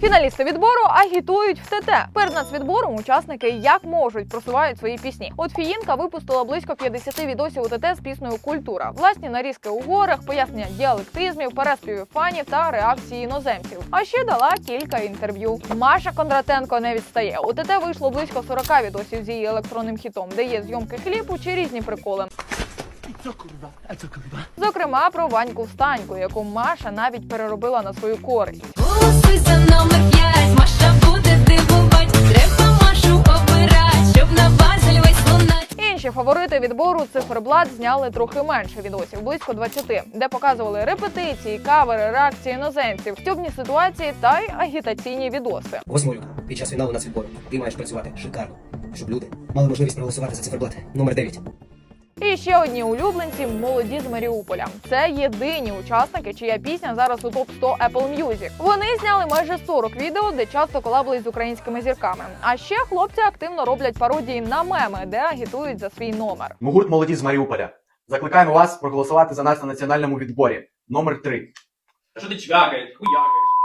Фіналісти відбору агітують в ТТ. Перед нацвідбором учасники як можуть просувають свої пісні. От Фіїнка випустила близько 50 відосів у ТТ з піснею Культура, власні нарізки у горах, пояснення діалектизмів, переспівів фанів та реакції іноземців. А ще дала кілька інтерв'ю. Маша Кондратенко не відстає. У ТТ вийшло близько 40 відосів з її електронним хітом, де є зйомки кліпу чи різні приколи. Зокрема, про Ваньку Встаньку, яку Маша навіть переробила на свою користь. Голосуй за номер 5, Маша буде дивувати. Треба Машу обирать, щоб на базель весь лунать. Інші фаворити відбору циферблат зняли трохи менше відосів, близько 20, де показували репетиції, кавери, реакції іноземців, стюбні ситуації та й агітаційні відоси. Восьмою під час фіналу нацвідбору ти маєш працювати шикарно, щоб люди мали можливість проголосувати за циферблат номер 9. І ще одні улюбленці молоді з Маріуполя. Це єдині учасники, чия пісня зараз у топ 100 Apple Music. Вони зняли майже 40 відео, де часто колабили з українськими зірками. А ще хлопці активно роблять пародії на меми, де агітують за свій номер. Ми гурт молоді з Маріуполя. Закликаємо вас проголосувати за нас на національному відборі. Номер 3. А що ти чвякаєш, хуякаєш?